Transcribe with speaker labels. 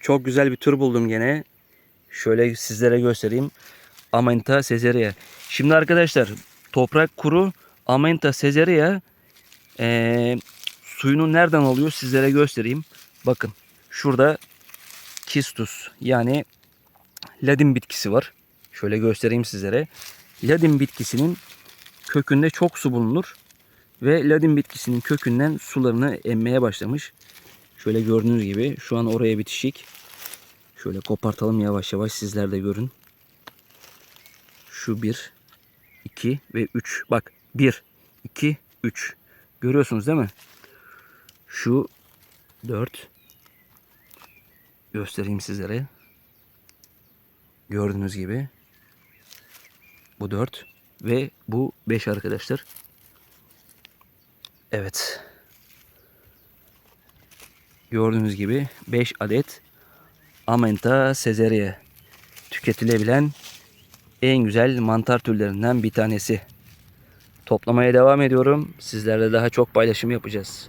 Speaker 1: Çok güzel bir tür buldum gene. Şöyle sizlere göstereyim. Amenta Caesarea. Şimdi arkadaşlar toprak kuru Amenta Caesarea eee suyunu nereden alıyor sizlere göstereyim. Bakın şurada kistus yani ladin bitkisi var. Şöyle göstereyim sizlere. Ladin bitkisinin kökünde çok su bulunur ve ladin bitkisinin kökünden sularını emmeye başlamış. Şöyle gördüğünüz gibi şu an oraya bitişik. Şöyle kopartalım yavaş yavaş sizler de görün. Şu 1, 2 ve 3. Bak 1, 2, 3. Görüyorsunuz değil mi? Şu 4. Göstereyim sizlere. Gördüğünüz gibi. Bu 4 ve bu 5 arkadaşlar. Evet. Gördüğünüz gibi 5 adet Amenta Caesarea tüketilebilen en güzel mantar türlerinden bir tanesi. Toplamaya devam ediyorum. Sizlerle daha çok paylaşım yapacağız.